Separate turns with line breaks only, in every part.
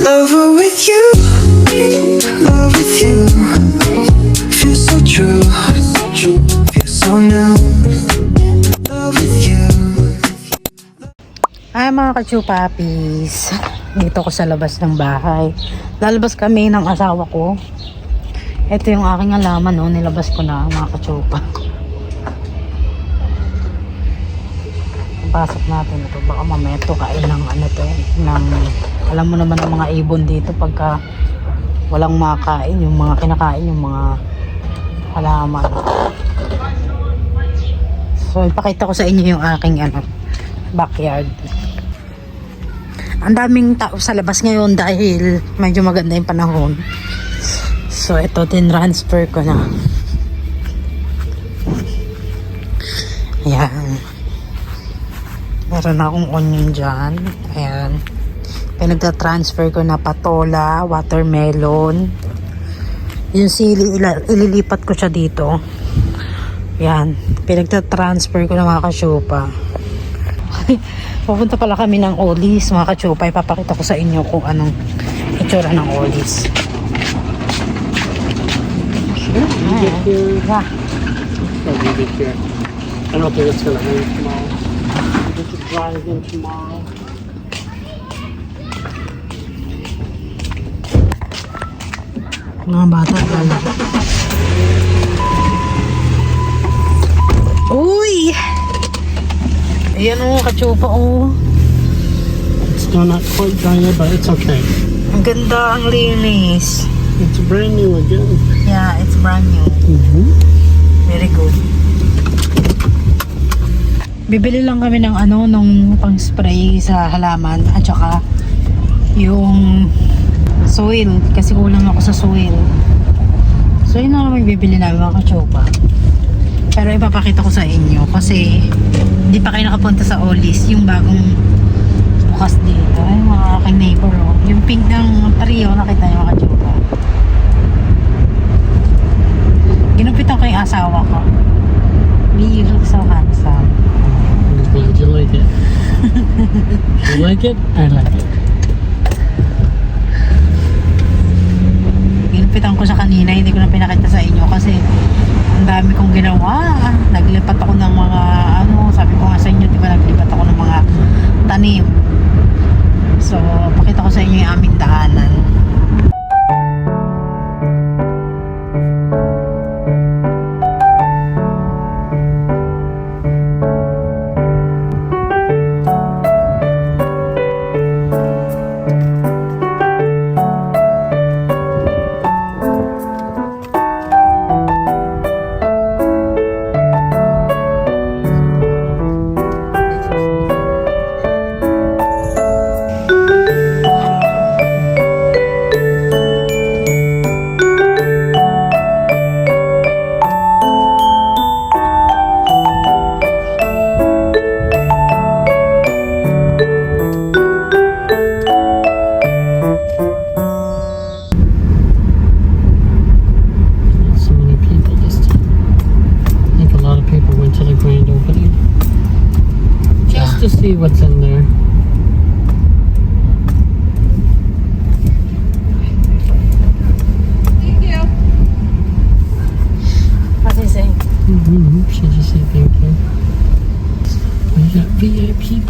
Lover with you, love with you. Feels so true, feels so new. Love with you.
Ay mga kachupapis, dito ko sa labas ng bahay. Lalabas kami ng asawa ko. Ito yung aking alaman, no? nilabas ko na mga kachupa. Pasok natin ito, baka mamaya ito kain ng ano to, ng, alam mo naman ang mga ibon dito pagka walang makain, yung mga kinakain, yung mga halaman. So, ipakita ko sa inyo yung aking ano, backyard. Ang daming tao sa labas ngayon dahil medyo maganda yung panahon. So, ito din transfer ko na. Ayan. Meron na akong onion dyan. Ayan. Pinagta-transfer ko na patola, watermelon. Yung sili, ililipat ko siya dito. Yan. Pinagta-transfer ko na mga kasyupa. Pupunta pala kami ng Olis, mga kachupa. Ipapakita ko sa inyo kung anong itsura ng Olis.
Sure, here.
Yeah.
Oh, you get here. I don't think it's gonna rain in tomorrow.
Mga bata pala. Uy! Ayan o, kachupa o.
It's still not quite dry yet, but it's okay.
Ang ganda, ang linis.
It's brand new again.
Yeah, it's brand new.
Mm-hmm.
Very good. Bibili lang kami ng ano, nung pang-spray sa halaman at saka yung soil kasi kulang ako sa soil. So yun na naman bibili namin mga kachopa. Pero ipapakita ko sa inyo kasi hindi pa kayo nakapunta sa Olis, yung bagong bukas dito. Ay, mga aking neighbor oh. Yung pink ng trio, nakita niyo mga kachopa. Ginupitan ko yung asawa ko. You look so handsome.
Glad you like it. you like it? I like it.
Ginupitan ko siya kanina, hindi ko na pinakita sa inyo kasi ang dami kong ginawa. Naglipat ako ng mga, ano, sabi ko nga sa inyo, di ba naglipat ako ng mga tanim. So, pakita ko sa inyo yung aming daanan.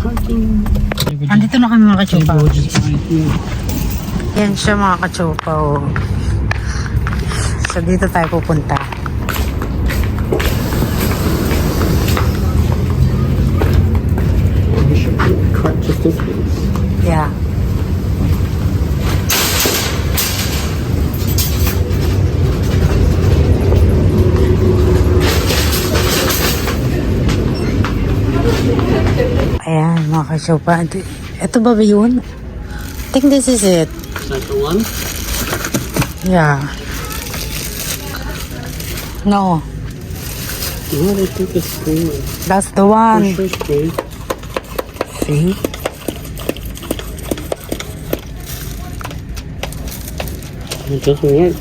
Parking.
andito na kami mga kachupa. Yan siya mga kachupa. Oh. So, dito tayo pupunta. Mga kasyupa. Ito ba ba yun? I think this is it.
Is that the one?
Yeah. No,
No, I think it's green.
that's the one.
Sure.
See?
It doesn't work.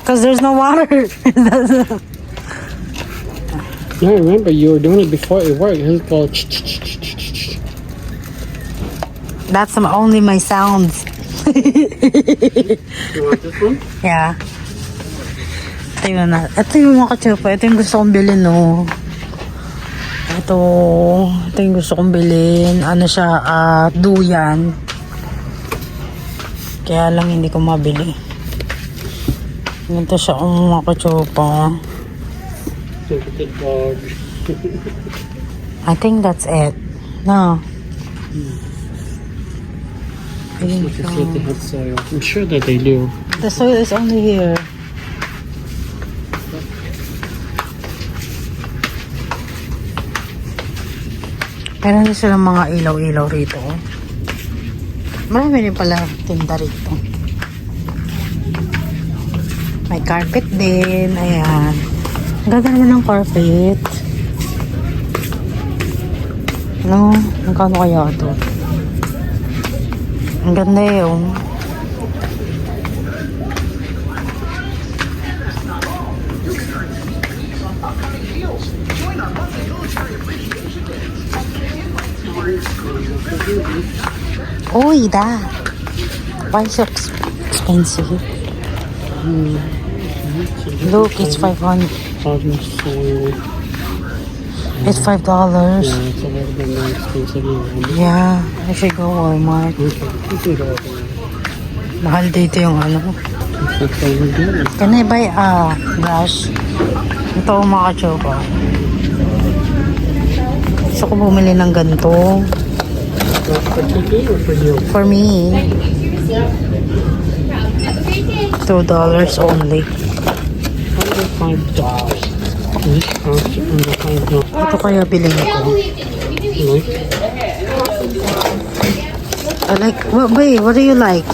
Because there's no water.
Yeah, I remember you were doing it before it worked. It was called.
That's my, only my sounds.
You want this one?
Yeah. Tingnan na. Ito yung mga kachupa. Ito yung gusto kong bilhin, no. Ito. Ito yung gusto kong bilhin. Ano siya, ah, duyan. Kaya lang hindi ko mabili. Ganito siya ang mga kachupa. I think that's it. No. Ayun
see if they have soil. I'm sure that they do.
The soil is only here. Meron din silang mga ilaw-ilaw rito. Marami rin pala tinda rito. May carpet din. Ayan. Ang ganda naman ng carpet. No? Magkano kaya ito? Ang ganda yun. Uy, da. Why so ex- expensive? Look, it's 500. It's $5.
Yeah, it's a little bit more expensive now.
Yeah, I should go Walmart.
Okay, you go there.
Mahal dito yung ano. Can I buy a brush? Ito ang mga kachopa. Gusto ko bumili ng ganito.
For
me, $2 only.
Under five dollars. This costs under five dollars.
Ito kaya bilhin ko. I like, what, babe, what do you like?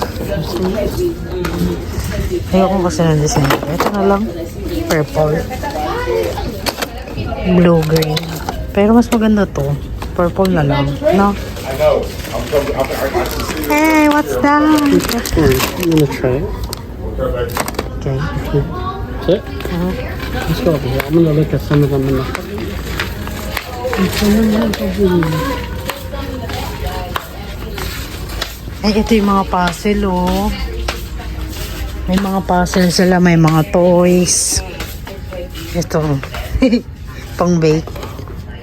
Ayoko kasi ng design. Ito na lang. Purple. Blue, green. Pero mas maganda to. Purple na lang. No? Hey, what's that?
You wanna try it?
Okay.
That's it? Let's go over here. I'm gonna look at some of them in the.
Ay, ito yung mga puzzle, oh. May mga puzzle sila, may mga toys. Ito. Pang bake.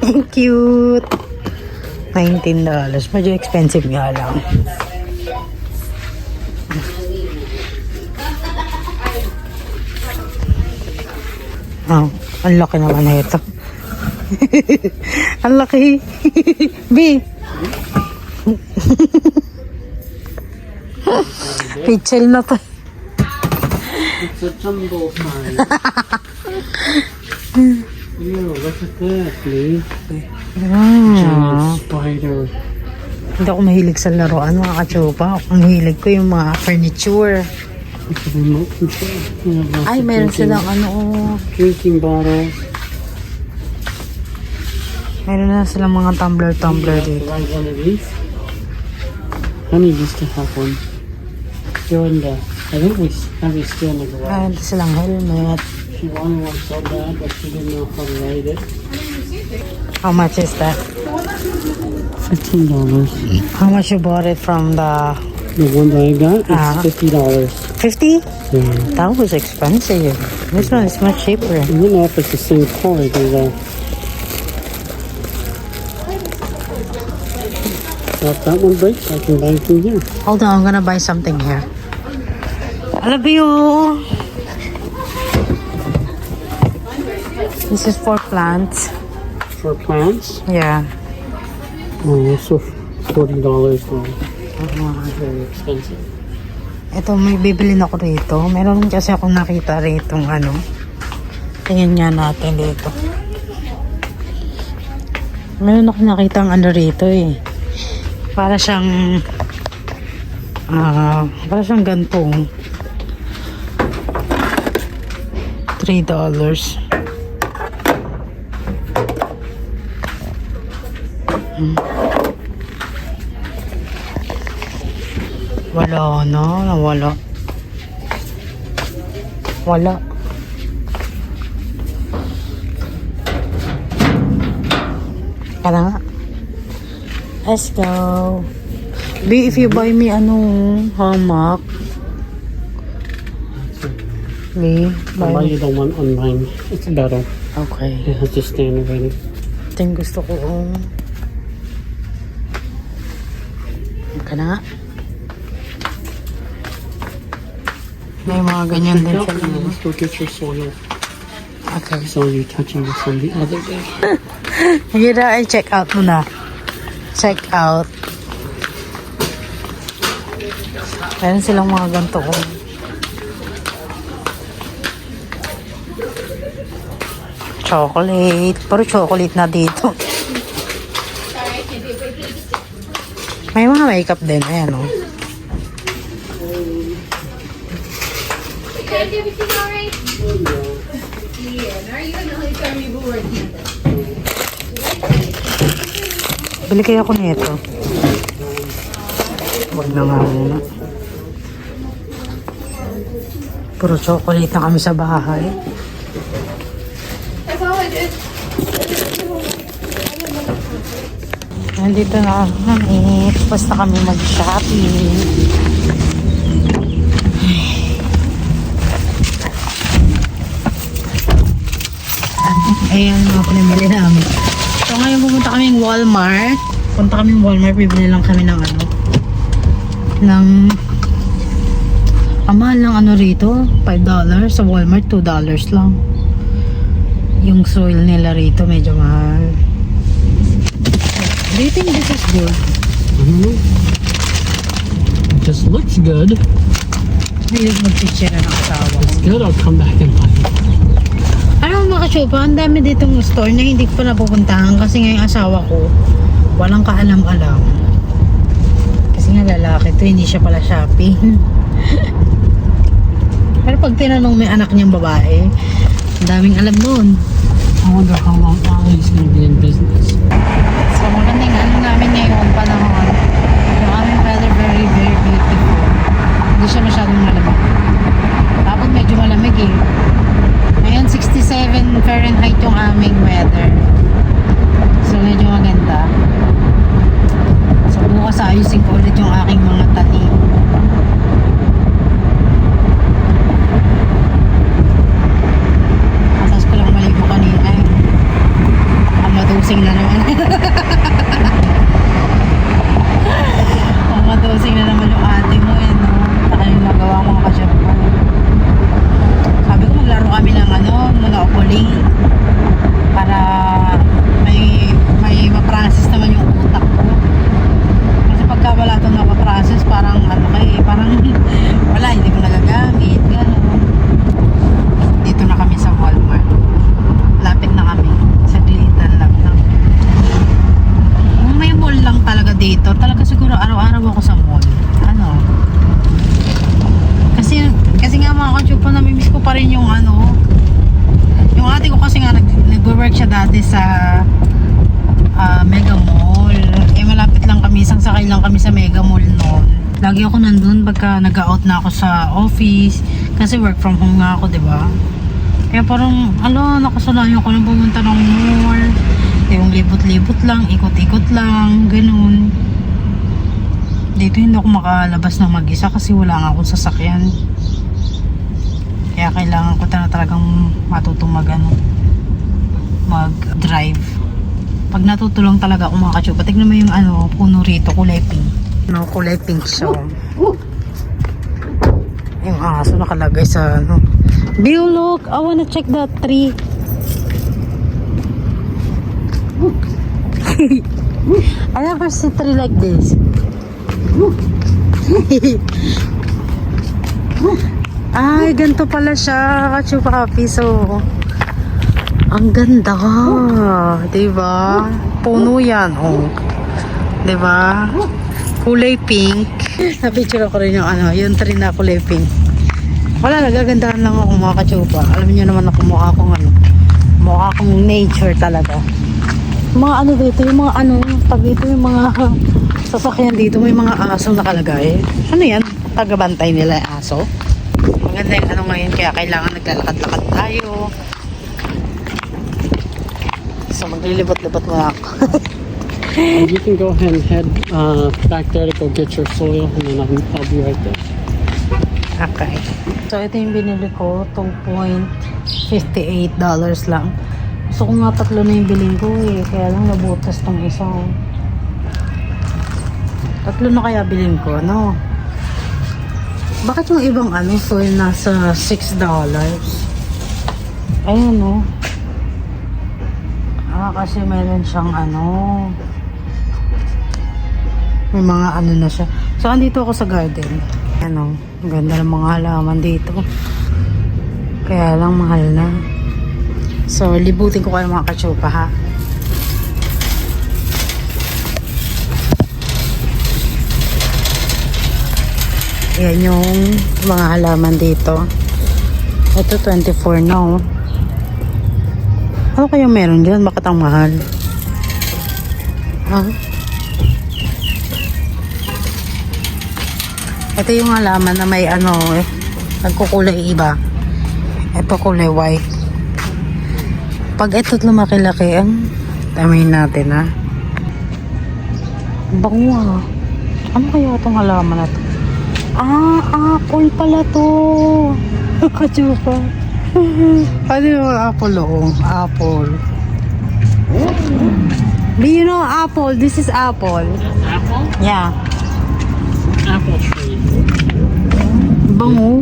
Cute. $19. Medyo expensive nga lang. Oh, ang laki naman na ito. ang laki. B. Pichel na to.
It's a jumbo size. Ew, look at that, Lee. Giant spider.
hindi ako mahilig sa laruan mga kachupa. Ang hilig ko yung mga furniture. Ay, meron silang ano, oh.
Drinking bottles.
Meron na silang mga tumbler-tumbler
You
dito.
like one of these? Honey used to have one. Still in the. I think we have it still in the garage.
Meron silang helmet.
She wanted one so bad, but she didn't know how to ride it.
How much is that?
Fifteen dollars.
How much you bought it from the
The one that I got, it's
Ah.
fifty dollars.
50?
Yeah.
That was expensive. This one is much cheaper.
Don't know if it's the same color because uh, if that one breaks, I can buy from here.
Hold on, I'm gonna buy something here. I love you. This is for plants.
For plants,
Yeah.
oh, also forty dollars. Well, very expensive.
Ito, may bibilin ako rito. Meron kasi akong nakita rito ano. Tingnan nga natin dito. Meron ako nakita ano rito eh. Para siyang ah, para siyang gantong. $3 dollars. Wala na, nawala. Wala. Kaya nga. Let's go. Be, if you buy me ano, hamak.
I'll buy
buy
you the one online. It's better.
Okay.
It has to stand already.
Yung gusto ko. Yan ka na. May mga ganyan din sila.
let's go get your soil.
Okay.
I saw you touching this one the other day.
Na, ay check out muna. Check out. Meron silang mga ganito ko. Chocolate. Pero chocolate na dito. May mga makeup din. Ayan oh. o.
Guys, everything alright? Yeah, are you gonna only tell me who we're
Bili kaya ako nito. Huwag na nga muna. Puro chocolate na kami sa bahay. Nandito na kami. Tapos na kami mag-shopping. Ayan mga pinamili namin. Ngayon pumunta kami ng Walmart. Punta kami ng Walmart. Bibili lang kami ng ano. Ng ang mahal ng ano rito, $5 sa Walmart, $2 lang. Yung soil nila rito medyo mahal. Do you think this is good?
I don't know. Just looks good.
Hilig mag-chichira ng asawa.
It's good. I'll come back and buy it.
Mga kachupa, ang dami ditong store na hindi ko pa napupuntahan kasi nga yung asawa ko, walang kaalam-alam. Kasi nga lalaki to, hindi siya pala shopping. Pero pag tinanong may anak niyang babae, ang daming alam nun.
I wonder how long Ollie's to be in business.
So magandang ano namin ngayon, panahon. Yung aming weather very, very beautiful. Hindi siya masyadong malamig. Tapos medyo malamig eh. Ngayon 67 Fahrenheit yung aming weather. So medyo maganda. So bukas ayusin ko ulit yung aking mga tanim. Tapos ko lang maligo kanina eh. Ang madusing na naman. Ang madusing na naman yung ate mo eh, no? Saka yung nagawa mo kasyap pa. Sabi ko maglaro kami ng ano, Monopoly. Para may may ma-process naman yung utak ko. Kasi pagka wala itong napaprocess, parang ano kay, parang wala, hindi ko nagagamit, gano'n. Dito na kami sa Walmart. Lapit na kami. Sa Glitan lang. lang. Kung may mall lang talaga dito, talaga siguro araw-araw ako sa mall. Ano? Kasi, kasi nga mga kachupa, namimiss ko pa rin yung ano, yung ate ko kasi nga nag, nag-work siya dati sa ah, Mega Mall. Eh malapit lang kami, isang sakay lang kami sa Mega Mall noon. Lagi ako nandun pagka nag-out na ako sa office. Kasi work from home nga ako, di ba? Kaya parang, ano, nakasanayan ko nang pumunta ng mall. Yung libot-libot lang, ikot-ikot lang, ganun. Dito hindi ako makalabas ng mag-isa kasi wala nga akong sasakyan. Kaya kailangan ko na talagang matutong mag, ano, mag-drive. Pag natutulong talaga ako mga kachupa, tignan mo yung ano, puno rito, kulay pink. No, kulay pink siya. oh. Yung aso nakalagay sa ano. Bill, look, I wanna check that tree. I never see tree like this. Ay, ganito pala siya, kachupa kapi. So, ang ganda. Diba? Puno yan, oh. Diba? Kulay pink. Napicture ko rin yung ano, yung tree na kulay pink. Wala, nagagandahan lang ako mga kachupa. Alam niyo naman ako mukha akong ano, mukha akong nature talaga. Mga ano dito, yung mga ano, pag dito yung mga sasakyan dito, may mga aso nakalagay. Ano yan? Tagabantay nila yung aso. Maganda yung ano ngayon, kaya kailangan naglalakad-lakad tayo. So, maglilibot-libot muna ako.
You can go ahead and head uh, back there to go get your soil, and then I'll, I'll be right there.
Okay. So, ito yung binili ko. $2.58 lang. Gusto ko nga tatlo na yung bilhin ko eh. Kaya lang nabutas tong isa. oh. Tatlo na kaya bilhin ko, no? Bakit yung ibang ano, soil nasa $6? Ayun, no? Ah, kasi meron siyang ano... May mga ano na siya. So, andito ako sa garden. Ano, ganda ng mga halaman dito. Kaya lang mahal na. So, libutin ko kayo mga kachupa ha. Yan yung mga halaman dito. Ito 24 na oh. Ano kaya meron dyan? Bakit ang mahal? Ha? Ito yung halaman na may ano eh. Nagkukulay iba. Ito kulay white. Pag ito lumaki-laki, ang tamayin natin ha. Bango ah. Ano kaya itong halaman na to? Ah, apple pala to. Kachupa. ano yung apple oh? Apple. Do you know apple? This is apple.
Apple?
Yeah.
Apple tree.
Bango.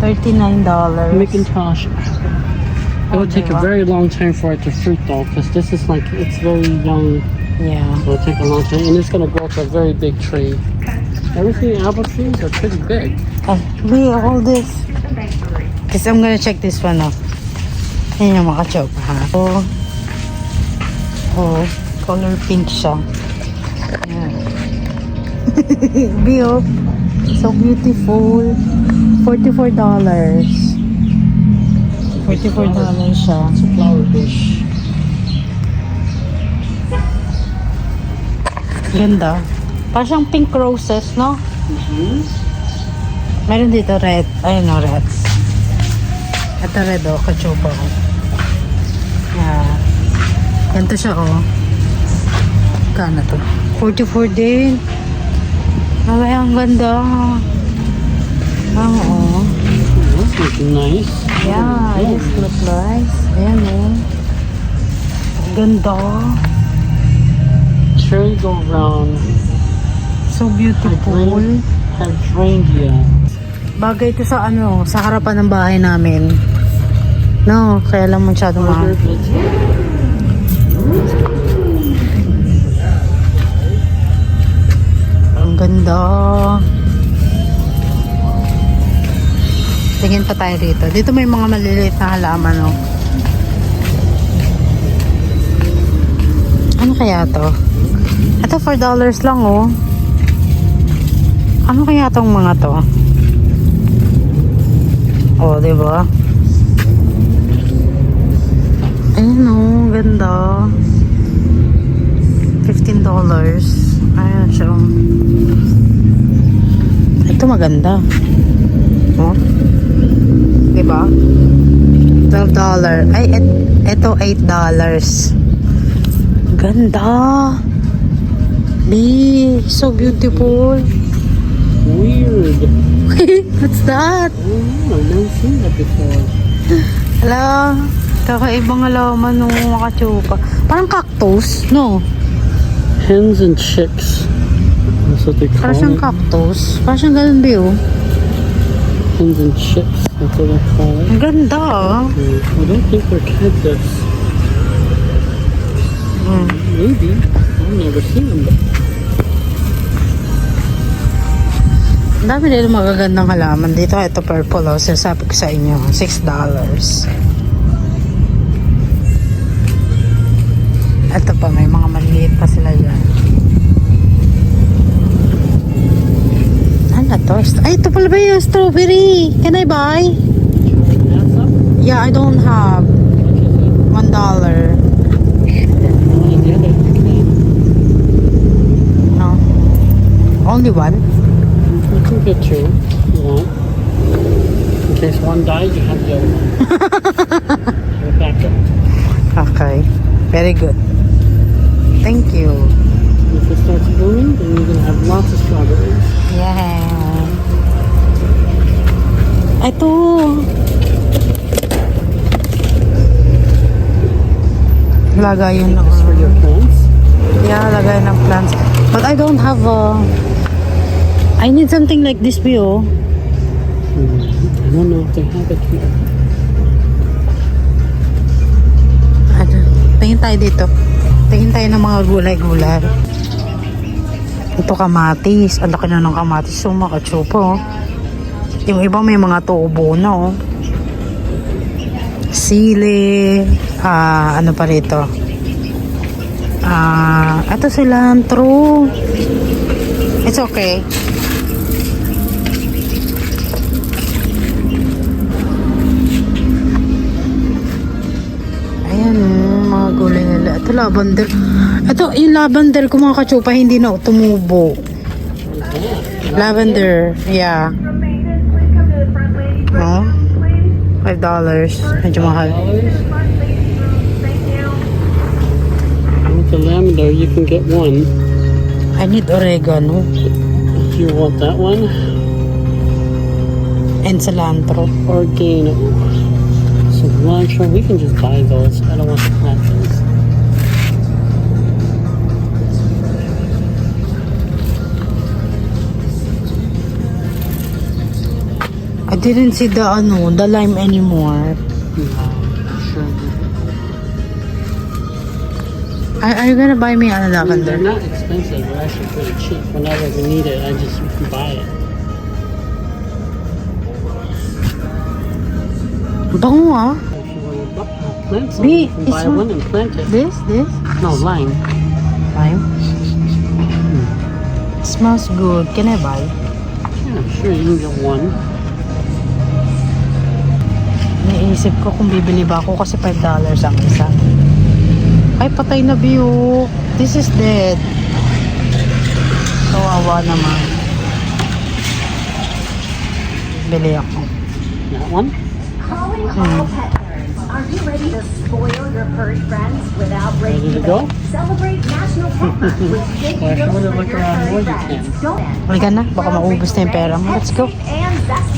$39.
Macintosh. It will take a very long time for it to fruit though, because this is like, it's very young.
Yeah.
It'll take a long time, and it's gonna grow to a very big tree. Everything apple trees are pretty big.
Oh, we all this. Because I'm gonna check this one out. Yan yung mga chopa ha. Oh, oh, color pink siya. Yan. Bio. So beautiful. $44. $44 siya.
It's a flower bush.
Ganda. Parang pink roses, no? Meron dito red. Ayun no, red. Ito red, oh. Kachupa, oh. Yeah. Ganito siya, oh. Kano to? 44 din. Ay, ang ganda. Ah, oh.
That's looking nice.
Yeah, this look nice. Ayan, oh. Ganda.
Cherry go round.
So beautiful.
Hydrangea.
Bagay ito sa ano, sa harapan ng bahay namin. No, kaya lang masyado mahal. Ganda. Tingin pa tayo dito. Dito may mga maliliit na halaman, no. Ano kaya to? Ito $4 lang, oh. Ano kaya tong mga to? Oh, di ba? Ayun oh, ganda. $15. Ayan siya. oh. Ito maganda. Oh. Di ba? $12. Ay, et, ito $8. Ganda. Lee, so beautiful.
Weird.
What's that?
Oh, I've never seen that before.
Hala, kakaibang halaman ng mga chupa. Parang cactus, no?
Hens and chicks. That's what they call
Parang siyang
it.
cactus. Parang siyang ganun ba yun?
Hens and chicks. That's what they call it.
Ang ganda ah.
Hmm, I don't think they're cactus.
Hmm.
Maybe. I've never seen them.
Ang dami nila magagandang halaman dito. Ito purple oh. Sinasabi ko sa inyo. $6. Pa sila dyan. Ano to? Ay, ito pala ba yung strawberry? Can I buy? Yeah, I don't have. One dollar. No. Only one?
You can get two want. In case one dies, you have the other one.
Okay. Very good. Thank you.
If it starts blooming, then you're gonna have lots of strawberries.
Yeah. Ito. Lagayan ng...
For your plants.
Yeah, lagayan ng plants. But I don't have a... I need something like this, Pio.
Hmm, I don't know if they have it here.
Ano? Tingin tayo dito. Tingin tayo ng mga gulay-gulay. Ito kamatis. Ang laki na ng kamatis. So, makatsupo. oh. Yung iba may mga tubo na, oh. Sili. Ah, ano pa rito? Ah, ito cilantro. It's okay. Ito, lavender. Ito, yung lavender ko mga katsupa, hindi na tumubo. Lavender, yeah. Oh, five dollars. Medyo mahal.
With the lavender, you can get one.
I need oregano
If you want that one,
and cilantro.
organo. Cilantro, we can just buy those. I don't want to plant
I didn't see the ano, the lime anymore. Are, are you gonna buy me ano
I mean, they're
lavender?
not expensive. They're actually pretty cheap. Whenever we need it, I just buy it.
Bango ah.
If you want to bu- uh, plant some, you can buy
it's
one and plant it.
This, this?
No, lime.
Lime. Smells good. Can I buy?
Yeah, sure, you can get one.
Naisip ko kung bibili ba ako kasi $5 ang isa. Ay, patay na view. This is dead. Kawawa naman. Bili ako.
That one?
Parents. Are you ready to spoil your furry friends without breaking the
go?
bank? Celebrate National Pet Month with big
wanna
for your furry friends.
can.
Don't end.
Halika na. Baka maubos na yung pera mo. Let's go.
And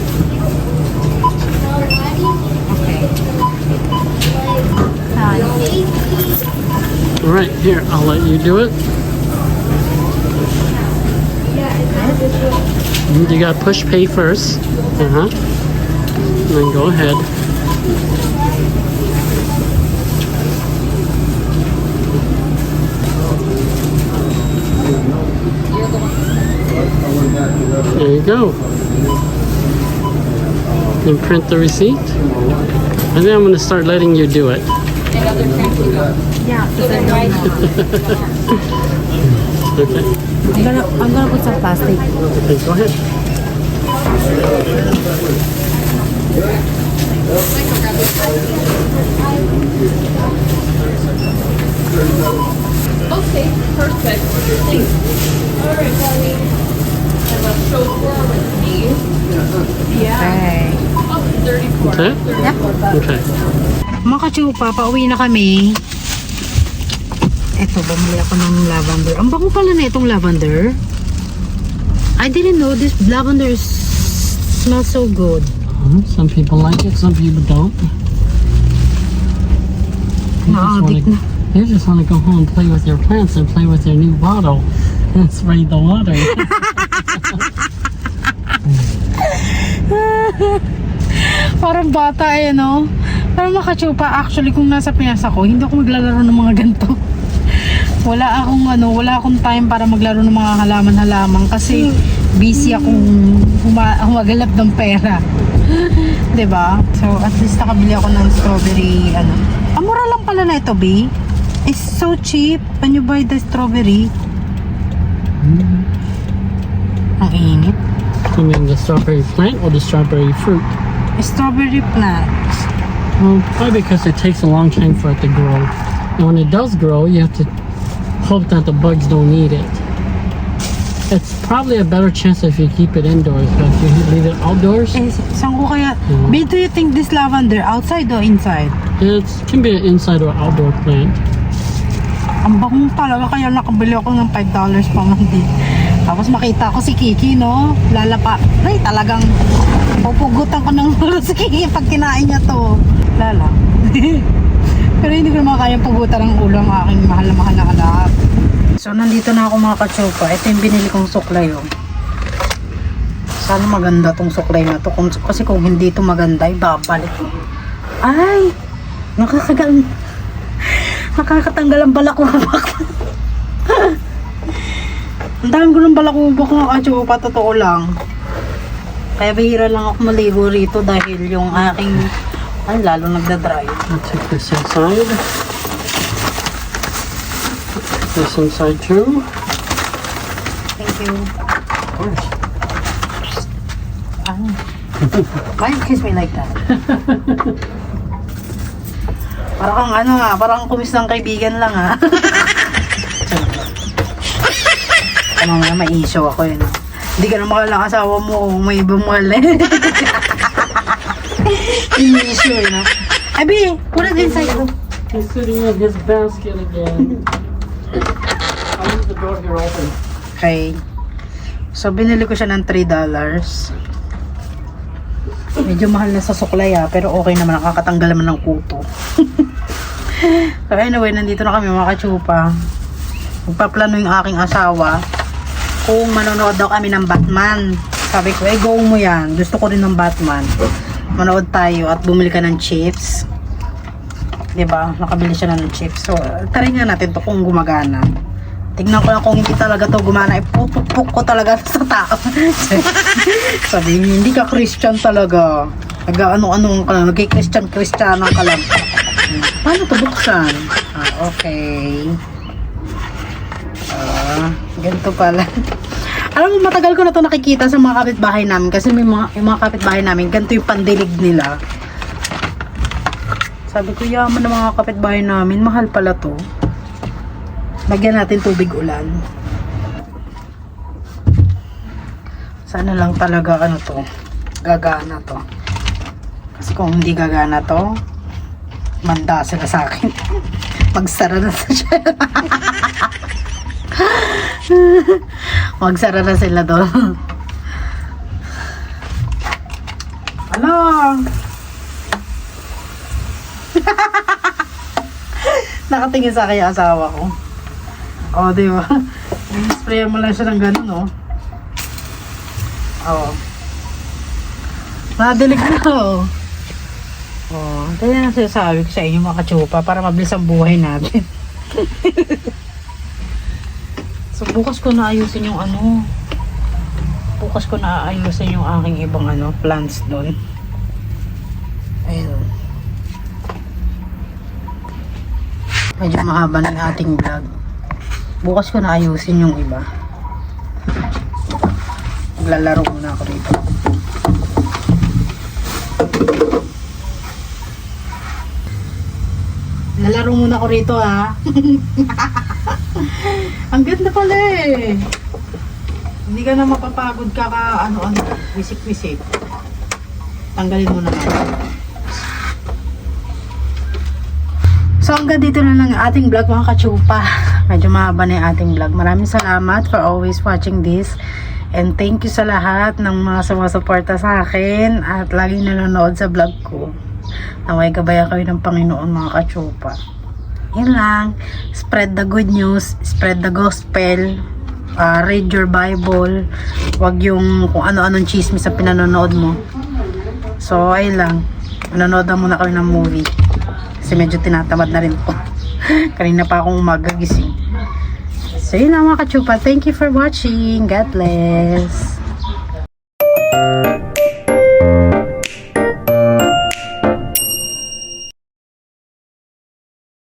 right, here, I'll let you do it. You got push pay first. Uh huh. And then go ahead. There you go. And print the receipt. And then I'm going to start letting you do it. Okay.
I'm gonna, I'm gonna put some plastic.
Okay, go ahead.
Okay, perfect. Thanks. All right, honey. I have a chauffeur with me. Yeah.
Okay.
Oh, 34.
Okay? Okay.
Mga kachupa, pauwi na kami. Eto, bumili ako ng lavender. Ang bango pala na itong lavender. I didn't know this lavender smells so good.
Uh, Some people like it, some people don't. You just wanna-
na.
You just want to go home and play with your plants and play with your new bottle and spray the water.
Parang bata eh, no? Parang makachupa. Actually, kung nasa Pinas ako, hindi ako maglalaro ng mga ganito. Wala akong ano, wala akong time para maglaro ng mga halaman-halaman kasi busy akong huma humagalap ng pera. 'Di ba? So, at least nakabili ako ng strawberry ano. Ang mura lang pala na ito, B. It's so cheap when you buy the strawberry. Ang init.
You mean the strawberry plant or the strawberry fruit?
Strawberry plants.
Well, probably because it takes a long time for it to grow. And when it does grow, you have to hope that the bugs don't eat it. It's probably a better chance if you keep it indoors, but if you leave it outdoors,
Eh, saan ko kaya?
Mm.
Babe, do you think this lavender outside or inside?
it can be an inside or outdoor plant.
Ang bango talaga kaya nakabili ako ng $5 pa man din. Tapos makita ko si Kiki, no? Lalapa. Ay, talagang pupugutan ko ng ulo si Kiki pag kinain niya to. Lala. Pero hindi ko naman kayang pugutan ng ulo ang aking mahal na mahal na anak. So, nandito na ako mga kachopa. Ito yung binili kong suklay, oh. Sana maganda tong suklay na to. Kung, kasi kung hindi to maganda, ay babalik. Ay! Nakakagal... Nakakatanggal ang balakwabak. ang dami ko ng balakwabak mga kachopa. Totoo lang. Kaya bihira lang ako maligo rito dahil yung aking... Ay, lalo nagda-dry.
I'll take this inside. This inside too.
Thank you.
Of course.
Ah. Why you kiss me like that? parang kang ano nga, parang kumis ng kaibigan lang ha. ano nga, may issue ako yun. Hindi ka na mahal ng asawa mo kung may ibang mahal eh. Yung issue eh, no? Abi, put it inside.
He's sitting in his basket again. I'll leave the door here open.
Okay. So, binili ko siya ng $3. Medyo mahal na sa suklay ah, pero okay naman, nakakatanggal naman ng kuto. so anyway, nandito na kami mga kachupa. Magpaplano yung aking asawa kung manonood daw kami ng Batman. Sabi ko, eh go mo yan. Gusto ko rin ng Batman. Manood tayo at bumili ka ng chips. ba? Nakabili siya ng chips. So, try nga natin to kung gumagana. Tingnan ko lang kung hindi talaga to gumana. Ipupukpuk ko talaga sa tao. Sabi hindi ka Christian talaga. Nag-ano-ano ka lang. Nag-Christian-Christian ka lang. Hmm, Paano to buksan? Ah, okay. Ganito pala. Alam mo, matagal ko na to nakikita sa mga kapitbahay namin kasi may mga, yung mga kapitbahay namin, ganito yung pandilig nila. Sabi ko, yaman ng mga kapitbahay namin, mahal pala to. Lagyan natin tubig ulan. Sana lang talaga ano to, gagana to. Kasi kung hindi gagana to, manda sila sa akin. Magsara na siya. Magsara na sila doon. Ano? Nakatingin sa yung asawa ko. O, oh, di ba? I-spray mo lang siya ng ganun, oh. Oo. Nadilig na, oh. Oh, kaya na sinasabi ko sa inyo mga kachupa para mabilis ang buhay natin. so, bukas ko na ayusin yung ano. Bukas ko na ayusin yung aking ibang ano, plants doon. Ayun. Medyo mahaba ng ating vlog. Bukas ko na ayusin yung iba. Maglalaro muna ako rito. Lalaro muna ako rito ha. Ang ganda pala eh. Hindi ka na mapapagod ka ka ano ano, wisik-wisik. Tanggalin mo na lang. So hanggang dito na lang ang ating vlog mga kachupa. Medyo mahaba na yung ating vlog. Maraming salamat for always watching this. And thank you sa lahat ng mga sumusuporta sa akin at laging nanonood sa vlog ko. Naway gabayan kayo ng Panginoon mga kachupa. Yun lang. Spread the good news. Spread the gospel. Uh, read your Bible. Huwag yung kung ano-anong chismis sa pinanonood mo. So, ayun lang. Nanonood na muna kami ng movie. Kasi medyo tinatamad na rin po. Kanina pa akong umaga gising. So, yun lang mga kachupa. Thank you for watching. God bless.